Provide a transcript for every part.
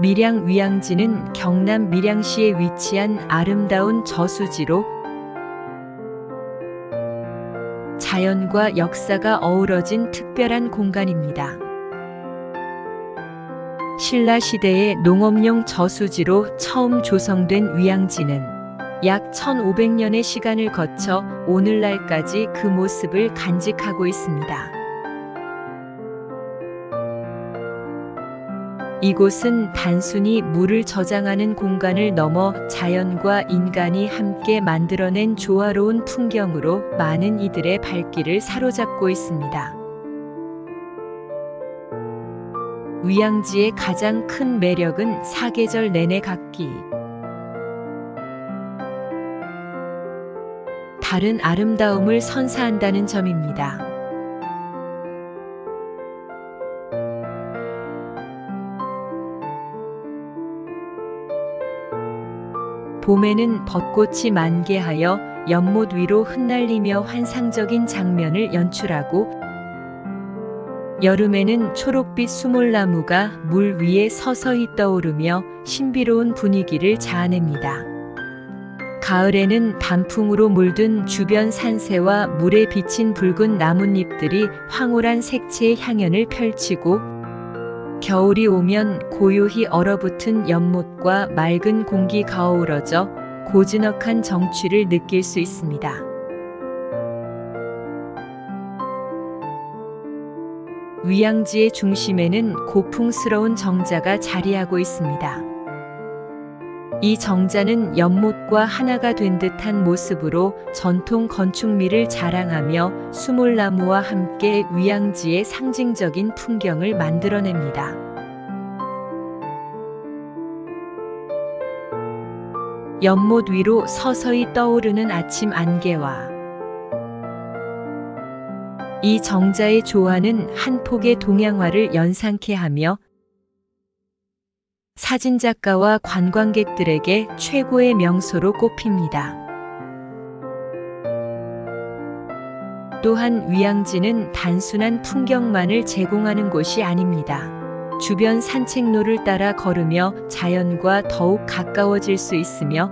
밀양 위양지는 경남 밀양시에 위치한 아름다운 저수지로 자연과 역사가 어우러진 특별한 공간입니다. 신라 시대의 농업용 저수지로 처음 조성된 위양지는 약 1500년의 시간을 거쳐 오늘날까지 그 모습을 간직하고 있습니다. 이곳은 단순히 물을 저장하는 공간을 넘어 자연과 인간이 함께 만들어낸 조화로운 풍경으로 많은 이들의 발길을 사로잡고 있습니다. 위양지의 가장 큰 매력은 사계절 내내 각기 다른 아름다움을 선사한다는 점입니다. 봄에는 벚꽃이 만개하여 연못 위로 흩날리며 환상적인 장면을 연출하고 여름에는 초록빛 수몰나무가 물 위에 서서히 떠오르며 신비로운 분위기를 자아냅니다. 가을에는 단풍으로 물든 주변 산세와 물에 비친 붉은 나뭇잎들이 황홀한 색채의 향연을 펼치고 겨울이 오면 고요히 얼어붙은 연못과 맑은 공기가 어우러져 고즈넉한 정취를 느낄 수 있습니다. 위양지의 중심에는 고풍스러운 정자가 자리하고 있습니다. 이 정자는 연못과 하나가 된 듯한 모습으로 전통 건축미를 자랑하며 수몰나무와 함께 위양지의 상징적인 풍경을 만들어냅니다. 연못 위로 서서히 떠오르는 아침 안개와 이 정자의 조화는 한 폭의 동양화를 연상케 하며 사진작가와 관광객들에게 최고의 명소로 꼽힙니다. 또한 위양지는 단순한 풍경만을 제공하는 곳이 아닙니다. 주변 산책로를 따라 걸으며 자연과 더욱 가까워질 수 있으며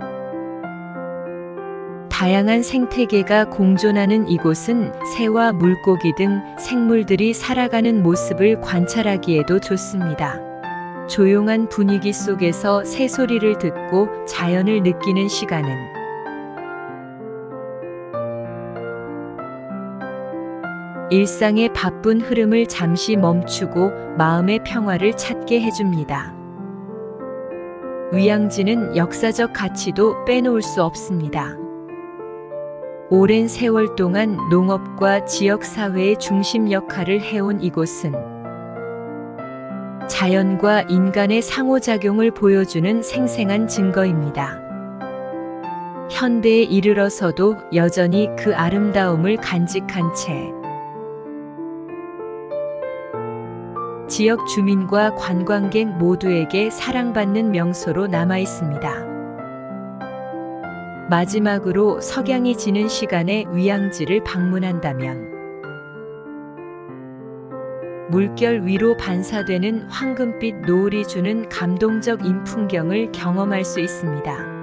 다양한 생태계가 공존하는 이곳은 새와 물고기 등 생물들이 살아가는 모습을 관찰하기에도 좋습니다. 조용한 분위기 속에서 새소리를 듣고 자연을 느끼는 시간은 일상의 바쁜 흐름을 잠시 멈추고 마음의 평화를 찾게 해줍니다. 위양지는 역사적 가치도 빼놓을 수 없습니다. 오랜 세월 동안 농업과 지역사회의 중심 역할을 해온 이곳은 자연과 인간의 상호작용을 보여주는 생생한 증거입니다. 현대에 이르러서도 여전히 그 아름다움을 간직한 채 지역 주민과 관광객 모두에게 사랑받는 명소로 남아 있습니다. 마지막으로 석양이 지는 시간에 위양지를 방문한다면 물결 위로 반사되는 황금빛 노을이 주는 감동적 인풍경을 경험할 수 있습니다.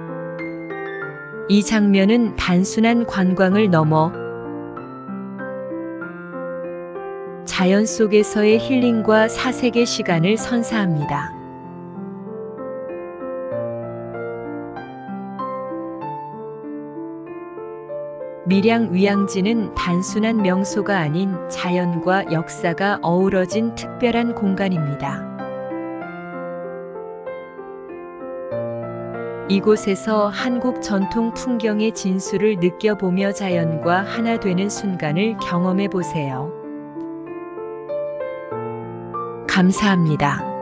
이 장면은 단순한 관광을 넘어 자연 속에서의 힐링과 사색의 시간을 선사합니다. 밀양 위양지는 단순한 명소가 아닌 자연과 역사가 어우러진 특별한 공간입니다. 이곳에서 한국 전통 풍경의 진수를 느껴보며 자연과 하나 되는 순간을 경험해 보세요. 감사합니다.